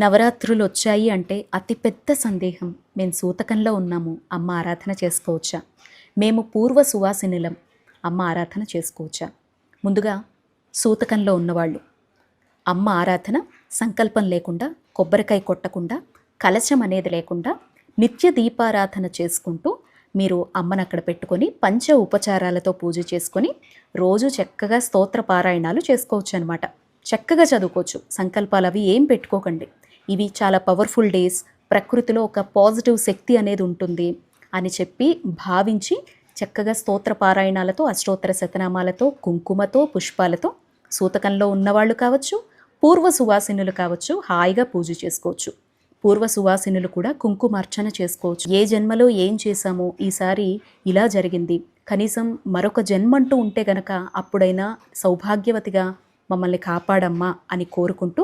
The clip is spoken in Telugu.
నవరాత్రులు వచ్చాయి అంటే అతిపెద్ద సందేహం. మేము సూతకంలో ఉన్నాము. అమ్మ ఆరాధన చేసుకోవచ్చా? మేము పూర్వ సువాసినిలం అమ్మ ఆరాధన చేసుకోవచ్చా? ముందుగా సూతకంలో ఉన్నవాళ్ళు. అమ్మ ఆరాధన సంకల్పం లేకుండా కొబ్బరికాయ కొట్టకుండా కలశం అనేది లేకుండా నిత్య దీపారాధన చేసుకుంటూ మీరు అమ్మను అక్కడ పెట్టుకొని పంచ ఉపచారాలతో పూజ చేసుకొని రోజు చక్కగా స్తోత్ర పారాయణాలు చేసుకోవచ్చు అనమాట చక్కగా చదువుకోవచ్చు. సంకల్పాలు అవి ఏం పెట్టుకోకండి. ఇవి చాలా పవర్ఫుల్ డేస్ ప్రకృతిలో ఒక పాజిటివ్ శక్తి అనేది ఉంటుంది అని చెప్పి భావించి చక్కగా స్తోత్ర పారాయణాలతో అష్టోత్తర శతనామాలతో కుంకుమతో పుష్పాలతో సూతకంలో ఉన్నవాళ్ళు కావచ్చు పూర్వ సువాసినులు కావచ్చు హాయిగా పూజ చేసుకోవచ్చు. పూర్వ సువాసినులు కూడా కుంకుమార్చన చేసుకోవచ్చు. ఏ జన్మలో ఏం చేశామో ఈసారి ఇలా జరిగింది. కనీసం మరొక జన్మంటూ ఉంటే గనక అప్పుడైనా సౌభాగ్యవతిగా మమ్మల్ని కాపాడమ్మా అని కోరుకుంటూ